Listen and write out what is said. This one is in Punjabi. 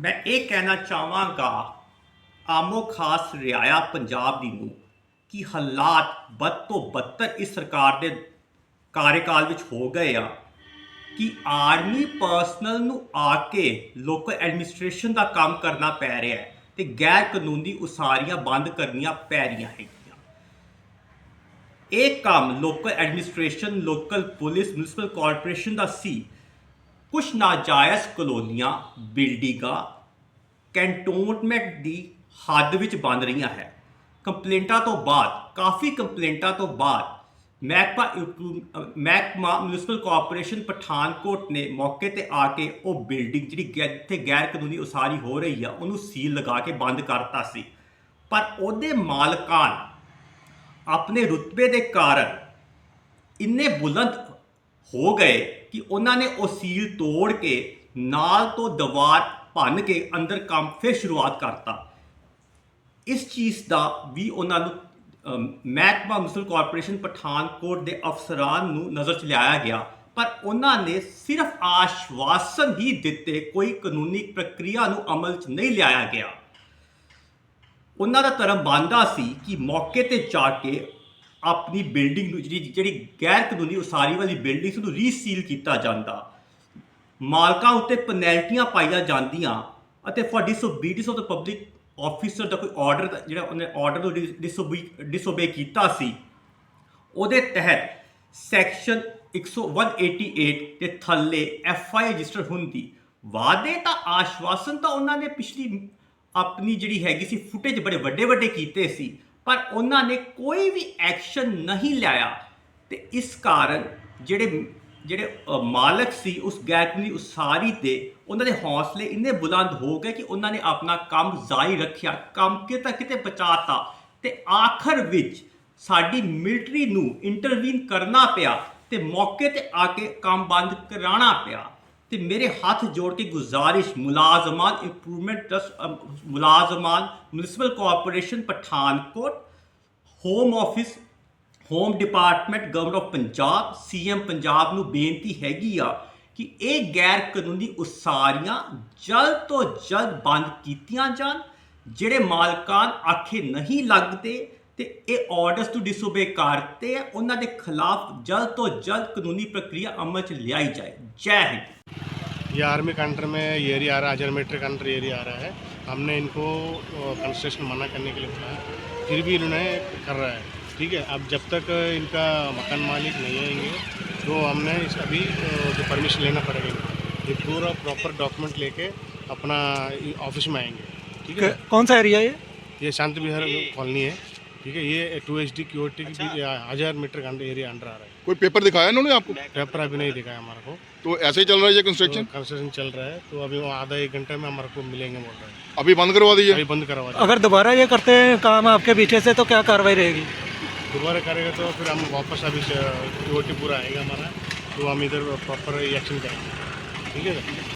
ਮੈਂ ਇਹ ਕਹਿਣਾ ਚਾਹਾਂਗਾ, ਆਮੋ ਖਾਸ ਰਿਆਇਆ ਪੰਜਾਬ ਦੀ ਨੂੰ ਕਿ ਹਾਲਾਤ ਬਦ ਤੋਂ ਬੱਤਰ ਇਸ ਸਰਕਾਰ ਦੇ ਕਾਰਜਕਾਲ ਵਿੱਚ ਹੋ ਗਏ ਆ ਕਿ ਆਰਮੀ ਪਰਸਨਲ ਨੂੰ ਆ ਕੇ ਲੋਕਲ ਐਡਮਿਨਿਸਟ੍ਰੇਸ਼ਨ ਦਾ ਕੰਮ ਕਰਨਾ ਪੈ ਰਿਹਾ ਹੈ ਤੇ ਗੈਰ ਕਾਨੂੰਨੀ ਉਸਾਰੀਆਂ ਬੰਦ ਕਰਨੀਆਂ ਪੈ ਰਹੀਆਂ ਹੈਗੀਆਂ। ਇਹ ਕੰਮ local administration, local police, municipal corporation ਦਾ ਸੀ। ਕੁਝ ਨਾਜਾਇਜ਼ ਕਲੋਨੀਆਂ, ਬਿਲਡਿੰਗਾਂ ਕੈਂਟੋਨਮੈਂਟ ਦੀ ਹੱਦ ਵਿੱਚ ਬੰਦ ਰਹੀਆਂ ਹੈ। ਕੰਪਲੇਂਟਾਂ ਤੋਂ ਬਾਅਦ, ਕਾਫੀ ਕੰਪਲੇਂਟਾਂ ਤੋਂ ਬਾਅਦ, ਮਹਿਕਮਾ ਮਹਿਕਮਾ ਮਿਊਨਿਸਪਲ ਕਾਰਪੋਰੇਸ਼ਨ ਪਠਾਨਕੋਟ ਨੇ ਮੌਕੇ ਤੇ ਆ ਕੇ ਉਹ ਬਿਲਡਿੰਗ ਜਿਹੜੀ ਗੈ- ਜਿੱਥੇ ਗੈਰ ਕਾਨੂੰਨੀ ਉਸਾਰੀ ਹੋ ਰਹੀ ਆ, ਉਹਨੂੰ ਸੀਲ ਲਗਾ ਕੇ ਬੰਦ ਕਰਤਾ ਸੀ। ਪਰ ਉਹਦੇ ਮਾਲਕਾਨ ਆਪਣੇ ਰੁਤਬੇ ਦੇ ਕਾਰਨ ਇੰਨੇ ਬੁਲੰਦ ਹੋ ਗਏ ਕਿ ਉਹਨਾਂ ਨੇ ਉਹ ਸੀਲ ਤੋੜ ਕੇ ਨਾਲ ਤੋਂ ਦੀਵਾਰ ਭੰਨ ਕੇ ਅੰਦਰ ਕੰਮ ਫਿਰ ਸ਼ੁਰੂਆਤ ਕਰਤਾ। ਇਸ ਚੀਜ਼ ਦਾ ਵੀ ਉਹਨਾਂ ਨੂੰ ਮਹਿਕਮਾ ਮਿਊਨਿਸਪਲ ਕਾਰਪੋਰੇਸ਼ਨ ਪਠਾਨਕੋਟ ਦੇ ਅਫਸਰਾਂ ਨੂੰ ਨਜ਼ਰ ਚ ਲਿਆਇਆ ਗਿਆ। ਪਰ ਉਹਨਾਂ ਨੇ ਸਿਰਫ ਆਸ਼ਵਾਸਨ ਹੀ ਦਿੱਤੇ, ਕੋਈ ਕਾਨੂੰਨੀ ਪ੍ਰਕਿਰਿਆ ਨੂੰ ਅਮਲ ਚ ਨਹੀਂ ਲਿਆਇਆ ਗਿਆ। ਉਹਨਾਂ ਦਾ ਧਰਮ ਬੰਦਾ ਸੀ ਕਿ ਮੌਕੇ ਤੇ ਜਾ ਕੇ ਆਪਣੀ ਬਿਲਡਿੰਗ ਨੂੰ ਜਿਹੜੀ ਜਿਹੜੀ ਗੈਰ ਕਾਨੂੰਨੀ ਉਸਾਰੀ ਵਾਲੀ ਬਿਲਡਿੰਗ ਨੂੰ ਰੀਸੀਲ ਕੀਤਾ ਜਾਂਦਾ। ਮਾਲਕਾਂ ਉੱਤੇ ਪੈਨਲਟੀਆਂ ਪਾਈਆਂ ਜਾਂਦੀਆਂ ਅਤੇ for disobedience of the public officer ਦਾ ਕੋਈ ਆਰਡਰ ਜਿਹੜਾ ਉਹਨੇ ਆਰਡਰ ਨੂੰ ਡਿਸਓਬੇ ਕੀਤਾ ਸੀ, ਉਹਦੇ ਤਹਿਤ ਸੈਕਸ਼ਨ 188 ਦੇ ਥੱਲੇ ਐਫ ਆਈ ਰਜਿਸਟਰ ਹੁੰਦੀ। ਵਾਅਦੇ ਤਾਂ ਆਸ਼ਵਾਸਨ ਤਾਂ ਉਹਨਾਂ ਨੇ ਪਿਛਲੀ ਆਪਣੀ ਜਿਹੜੀ ਹੈਗੀ ਸੀ ਫੁਟੇਜ ਬੜੇ ਵੱਡੇ ਵੱਡੇ ਕੀਤੇ ਸੀ, ਪਰ ਉਹਨਾਂ ਨੇ ਕੋਈ ਵੀ ਐਕਸ਼ਨ ਨਹੀਂ ਲਿਆ। ਤੇ ਇਸ ਕਾਰਨ ਜਿਹੜੇ ਜਿਹੜੇ ਮਾਲਕ ਸੀ ਉਸ ਗੈਰਕਾਨੂੰਨੀ ਉਸਾਰੀ 'ਤੇ ਉਹਨਾਂ ਦੇ ਹੌਸਲੇ ਇੰਨੇ ਬੁਲੰਦ ਹੋ ਗਏ ਕਿ ਉਹਨਾਂ ਨੇ ਆਪਣਾ ਕੰਮ ਜਾਰੀ ਰੱਖਿਆ, ਕੰਮ ਕਿਤੇ ਕਿਤੇ ਬਚਾਤਾ ਤੇ ਆਖਰ ਵਿੱਚ ਸਾਡੀ ਮਿਲਟਰੀ ਨੂੰ ਇੰਟਰਵੀਨ ਕਰਨਾ ਪਿਆ ਤੇ ਮੌਕੇ ਤੇ ਆ ਕੇ ਕੰਮ ਬੰਦ ਕਰਾਉਣਾ ਪਿਆ। ਤੇ ਮੇਰੇ ਹੱਥ ਜੋੜ ਕੇ ਗੁਜ਼ਾਰਿਸ਼ ਮੁਲਾਜ਼ਮਾਨ improvement trust ਮੁਲਾਜ਼ਮਾਨ municipal corporation Pathankot home office home department government of Punjab CM Punjab ਨੂੰ ਬੇਨਤੀ ਹੈਗੀ ਆ ਕਿ ਇਹ ਗੈਰ ਕਾਨੂੰਨੀ ਉਸਾਰੀਆਂ ਜਲਦ ਤੋਂ ਜਲਦ ਬੰਦ ਕੀਤੀਆਂ ਜਾਣ ਜਿਹੜੇ ਮਾਲਕਾਨ ਆਖੇ ਨਹੀਂ ਲੱਗਦੇ ਤੇ ਇਹ ਆਰਡਰਸ ਟੂ ਡਿਸਓਬੇ ਕਰਤੇ ਆ ਉਹਨਾਂ ਦੇ ਖਿਲਾਫ ਜਲਦ ਤੋਂ ਜਲਦ ਕਾਨੂੰਨੀ ਪ੍ਰਕਿਰਿਆ ਅਮਲ ਚ ਲਿਆਈ ਜਾਏ ਜੈ ਹਿੰਦ ये आर्मी कंट्री में ये एरिया आ रहा है अजर मीटर कंट्री एरिया आ रहा है हमने इनको कंस्ट्रक्शन मना करने के लिए बोला है फिर भी इन्होंने कर रहा है ठीक है अब जब तक इनका मकान मालिक नहीं आएँगे तो हमने इस अभी जो परमिशन लेना पड़ेगा ये पूरा प्रॉपर डॉक्यूमेंट लेके अपना ऑफ़िस में आएँगे। ठीक है? कौन सा एरिया है ये? ये शांति विहार कॉलोनी है। ठीक है ये टू एच डी क्यूटी हज़ार मीटर का एरिया अंडर आ रहा है। कोई पेपर दिखाया इन्होंने आपको? पेपर अभी नहीं दिखाया हमारे को। तो ऐसे ही चल रहा है कंस्ट्रक्शन कंस्ट्रक्शन चल रहा है तो अभी वो आधा एक घंटे में हमारे को मिलेंगे बोल रहे हैं। अभी बंद करवा दीजिए। अभी बंद करवा दें अगर दोबारा ये करते हैं काम आपके पीछे से तो क्या कार्रवाई रहेगी? दोबारा करेगा तो फिर हम वापस अभी टी पूरा आएगा हमारा तो हम इधर प्रॉपर एक्शन करेंगे ठीक है सर